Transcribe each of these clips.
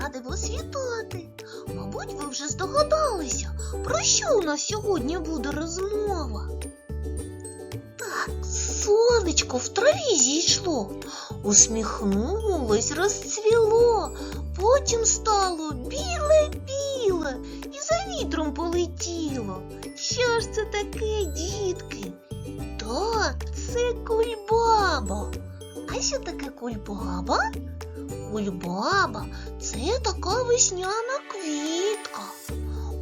радий вас. Мабуть, ви вже здогадалися, про що у нас сьогодні буде розмова. Так, сонечко в траві зійшло, усміхнулось, розцвіло, потім стало біле-біле і за вітром полетіло. Що ж це таке, дітки? Так, це кульбаба. А що таке кульбаба? Кульбаба це така весняна квітка.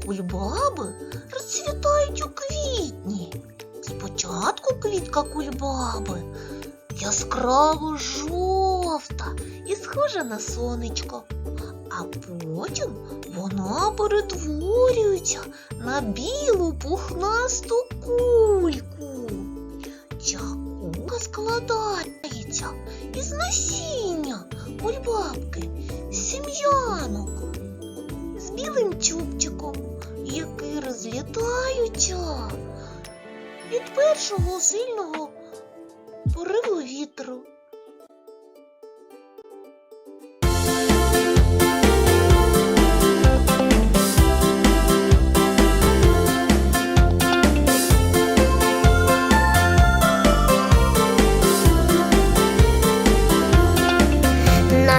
Кульбаби розцвітають у квітні. Спочатку квітка кульбаби яскраво жовта і схожа на сонечко. А потім вона перетворюється на білу пухнасту кульку. Ця кулька складається із насіння кульбабки, з сім'янок, з білим чубчиком, які розлітаються від першого сильного пориву вітру.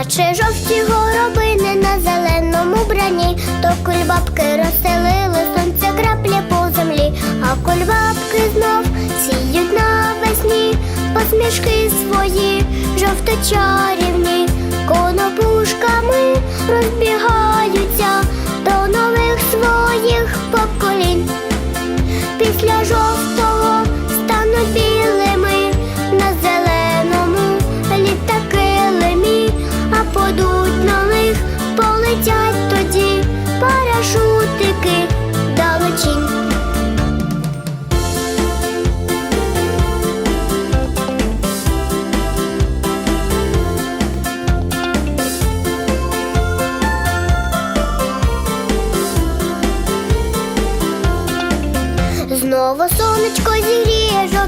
Наче жовті горобини на зеленому брані, то кульбабки розстелили сонця краплі по землі, а кульбабки знов сіють навесні, посмішки свої жовто-чарівні, конопушками розбігаються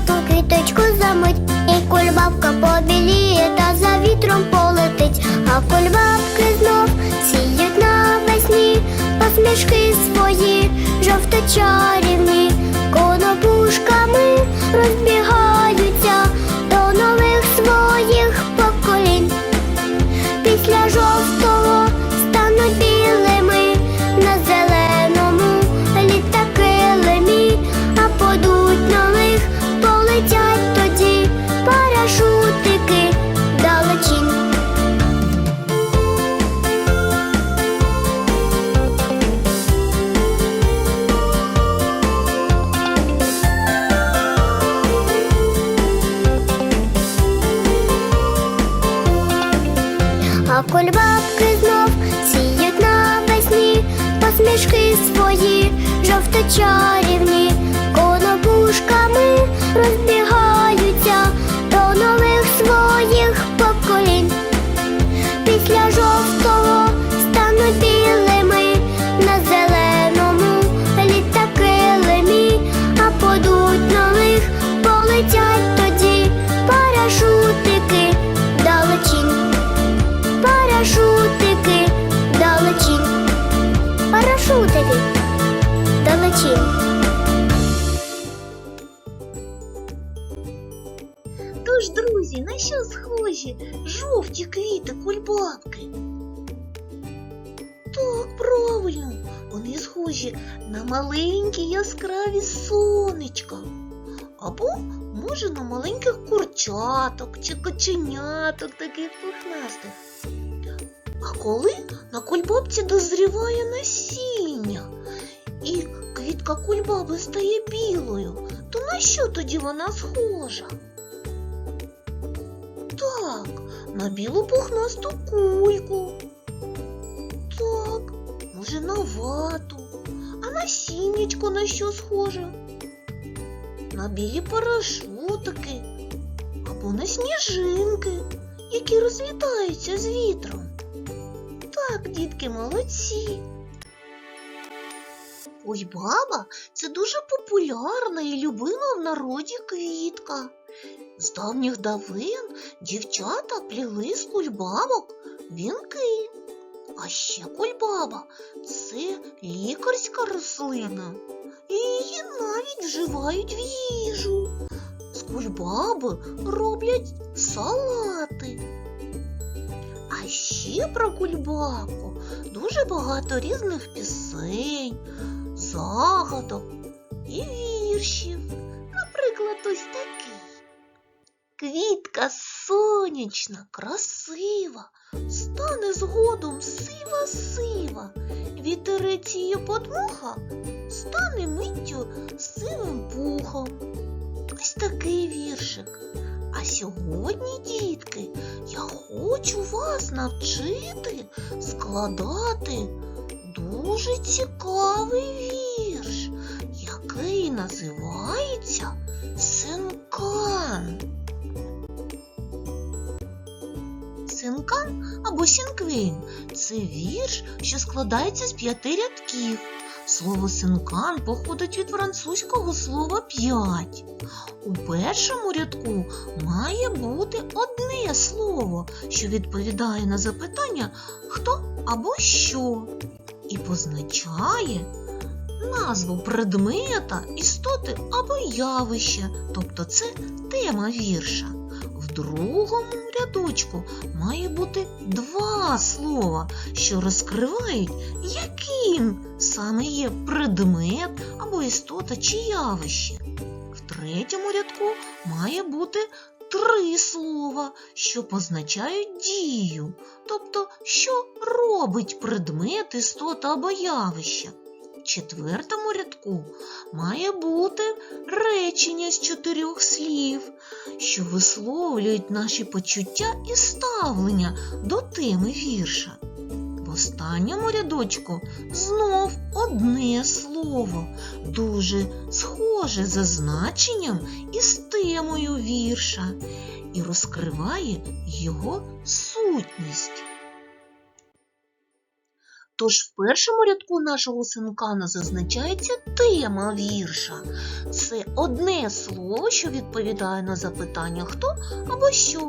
жовту квіточку замить, і кульбабка побіліє та за вітром полетить, а кульбабки знов сіють навесні, посмішки свої жовто-чарівні, конопушками кульбабки знов сіють навесні, посмішки свої жовто-чарівні, конопушками розбігаються Тож, друзі, на що схожі жовті квіти кульбабки? Так, правильно, вони схожі на маленькі яскраві сонечка. Або, може, на маленьких курчаток чи коченяток таких пухнастих. А коли на кульбабці дозріває насіння, і квітка кульбаби стає білою, то на що тоді вона схожа? Так, на білу пухнасту кульку. Так, може на вату. А на сінечко на що схоже? На білі парашутики або на сніжинки, які розлітаються з вітром. Так, дітки, молодці. Ой, баба це дуже популярна і любима в народі квітка. З давніх давин дівчата пліли з кульбабок вінки, А ще кульбаба це лікарська рослина. І її навіть вживають в їжу. З кульбаби роблять салати. А ще про кульбабку дуже багато різних пісень, загадок і віршів. Наприклад, ось такий. Квітка сонячна, красива, стане згодом сива-сива. Вітерець її подмуха стане миттю сивим пухом. Ось такий віршик. А сьогодні, дітки, я хочу вас навчити складати дуже цікавий вірш, який називається Синкан. Синкан або сінквін це вірш, що складається з п'яти рядків. Слово синкан походить від французького слова п'ять. У першому рядку має бути одне слово, що відповідає на запитання хто або що, і позначає назву предмета, істоти або явища, тобто це тема вірша. В другому рядочку має бути два слова, що розкривають, яким саме є предмет або істота чи явище. В третьому рядку має бути три слова, що позначають дію, тобто, що робить предмет, істота або явище. Четвертому рядку має бути речення з чотирьох слів, що висловлюють наші почуття і ставлення до теми вірша. В останньому рядочку знов одне слово, дуже схоже за значенням і з темою вірша, і розкриває його сутність. Тож в першому рядку нашого синкана зазначається тема вірша. Це одне слово, що відповідає на запитання хто або що.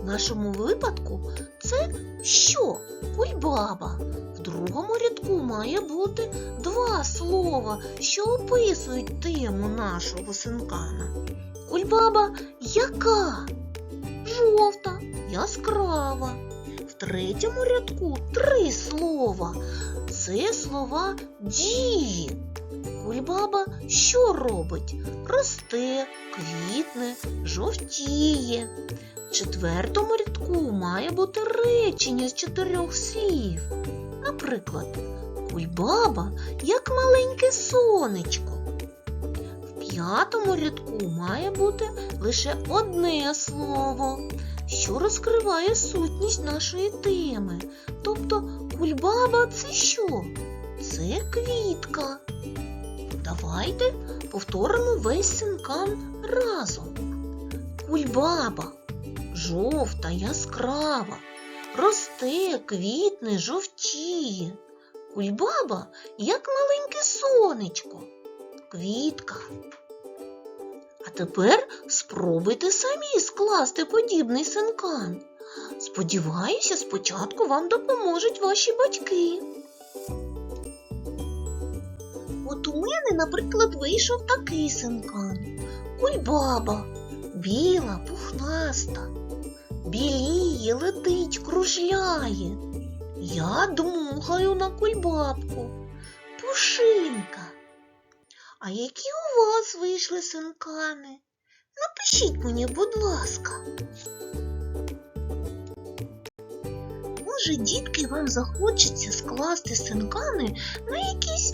В нашому випадку це що? Кульбаба. В другому рядку має бути два слова, що описують тему нашого синкана. Кульбаба яка? Жовта, яскрава. Третьому рядку три слова. Це слова дії. Кульбаба що робить? Росте, квітне, жовтіє. В четвертому рядку має бути речення з чотирьох слів. Наприклад, кульбаба як маленьке сонечко. В п'ятому рядку має бути лише одне слово, що розкриває сутність нашої теми. Тобто кульбаба це що? Це квітка. Давайте повторимо весь синкан разом. Кульбаба жовта, яскрава, росте, квітне, жовтіє. Кульбаба, як маленьке сонечко, квітка. А тепер спробуйте самі скласти подібний синкан. Сподіваюся, спочатку вам допоможуть ваші батьки. От у мене, наприклад, вийшов такий синкан. Кульбаба, біла, пухнаста, біліє, летить, кружляє. Я дмухаю на кульбабку, пушинка. А які у вас вийшли синкани? Напишіть мені, будь ласка. Може, дітки, вам захочеться скласти синкани на якісь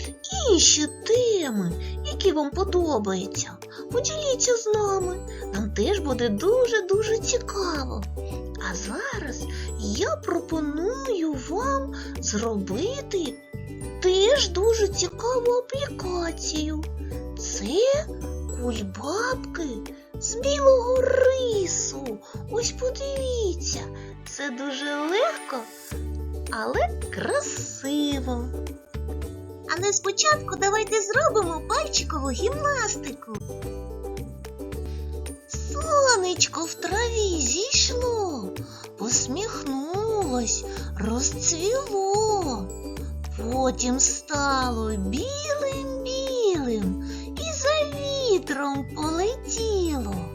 інші теми, які вам подобаються. Поділіться з нами. Нам теж буде дуже-дуже цікаво. А зараз я пропоную вам зробити теж дуже цікаву аплікацію. Це кульбабки з білого рису. Ось подивіться, це дуже легко, але красиво. Але спочатку давайте зробимо пальчикову гімнастику. Сонечко в траві зійшло, посміхнулось. розцвіло, потім стало білим білим вітром полетіло.